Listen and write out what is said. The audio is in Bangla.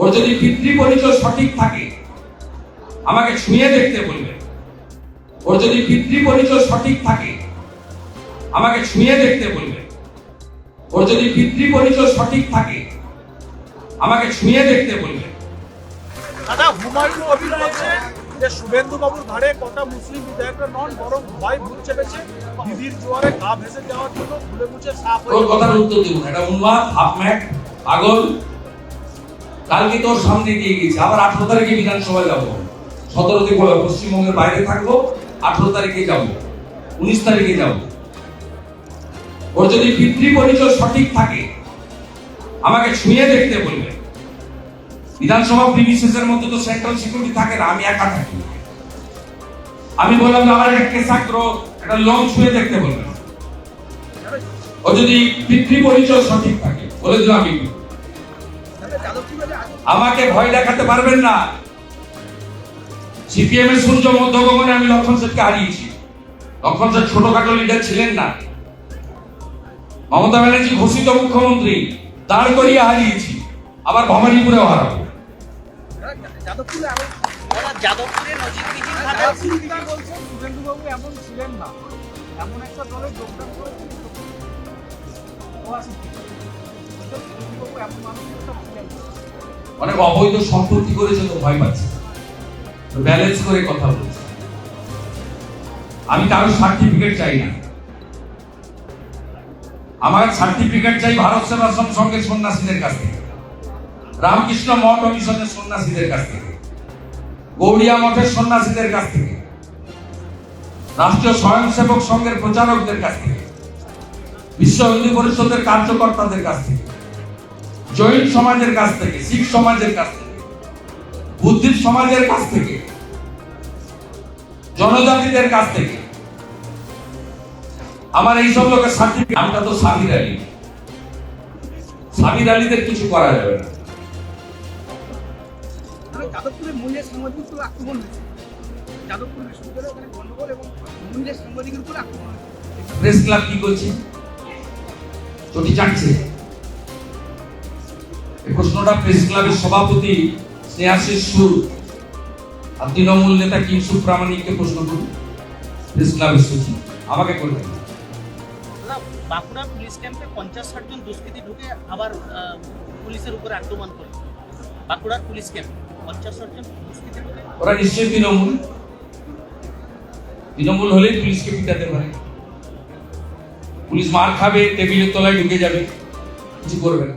ওর যদি পিতৃ পরিচয় সঠিক থাকে আমাকে ছুঁয়ে দেখতে বলবে। ওর যদি পিতৃ পরিচয় সঠিক থাকে আমাকে ছুঁয়ে দেখতে বলবে। ওর যদি পিতৃ পরিচয় সঠিক থাকে আমাকে ছুঁয়ে দেখতে বলবে। দাদা হুমায়ুন কবির বলছে যে শুভেন্দু বাবুর ঘাড়ে কটা মুসলিম বিধায়করা নন বরং ভয় ভুল চেপেছে। দিদির জোয়ারে গা ভেসে যাওয়ার জন্য ভুলে মুছে সাফ হয়ে কথার উত্তর দিব এটা উন্মাদ হাফম্যাক পাগল। কালকে তোর সামনে দিয়ে গেছি। আবার আঠারো তারিখে বিধানসভায় যাব। সতেরো তারিখ পশ্চিমবঙ্গের বাইরে থাকব। আঠারো তারিখে যাব। উনিশ তারিখে যাব। ওর যদি পিতৃ পরিচয় সঠিক থাকে, আমাকে ছুঁয়ে দেখতে বলবে। বিধানসভা প্রিমিসেসের মধ্যে তো সেন্ট্রাল সিকিউরিটি থাকে না, আমি একা থাকি। আমি বললাম আমার একটা কেসাগ্র একটা লং ছুঁয়ে দেখতে বলবেন ও যদি পিতৃ পরিচয় সঠিক থাকে, বলে দিলাম আমি। আমাকে ভয় দেখাতে পারবেন না। সিপিএম এর সূর্য মধ্যগগনে আমি লক্ষণ সেটকে হারিয়েছি। লক্ষণ সেট ছোটখাটো লিডার ছিলেন না। মমতা ব্যানার্জি ঘোষিত মুখ্যমন্ত্রী দাঁড় করিয়ে হারিয়েছি। আবার ভবানীপুরেও হারাবো। যাদবপুরে বলছেন এমন ছিলেন না। এমন একটা দলে যোগদান করেছেন ও বাবু এমন মানুষ ছিলেন না। অনেক অবৈধ সম্পত্তি করেছে তো ভয় পাচ্ছে। ব্যালেন্স করে কথা বলছে। আমি কারও সার্টিফিকেট চাই না। আমার সার্টিফিকেট চাই ভারত সেবাশ্রম সঙ্গে সন্ন্যাসীদের কাছ থেকে। রামকৃষ্ণ মঠ মিশনের সন্ন্যাসীদের কাছ থেকে। গৌড়িয়া মঠের সন্ন্যাসীদের কাছ থেকে। রাষ্ট্রীয় স্বয়ংসেবক সংঘের প্রচারকদের কাছ থেকে। বিশ্ব হিন্দু পরিষদের কার্যকর্তাদের কাছ থেকে। জৈন সমাজের কাছ থেকে শিখ সমাজের কাছ থেকে বুদ্ধিস্ট সমাজের কাছ থেকে জনজাতিদের কাছ থেকে। আমার এই সব লোকের সার্টিফিকেট আমরা তো সাবির আলী। সাবির আলীদের কিছু করা যাবে না। যাদবপুরে মহিলা সাংবাদিকের উপর আক্রমণ হয়েছে। যাদবপুর বিশ্ববিদ্যালয়ে ওখানে গন্ডগোল এবং মহিলা সাংবাদিকের উপর আক্রমণ হয়েছে। প্রেস ক্লাব কি করছে? চটি চাটছে। প্রশ্নটা প্রেস ক্লাবের সভাপতি স্নেহাশিস সুর আর তৃণমূল নেতা কিংসু প্রামাণিককে প্রশ্ন করুন। প্রেস ক্লাবের সচিব আমাকে করবেন। বাঁকুড়া পুলিশ ক্যাম্পে পঞ্চাশ ষাট জন দুষ্কৃতী ঢুকে আবার পুলিশের উপরে আক্রমণ করে। বাঁকুড়ার পুলিশ ক্যাম্প পঞ্চাশ ষাট জন দুষ্কৃতী ঢুকে। ওরা নিশ্চয়ই তৃণমূল। তৃণমূল হলেই পুলিশকে পিটাতে পারে। পুলিশ মার খাবে টেবিলের তলায় ঢুকে যাবে। কিছু করবে না।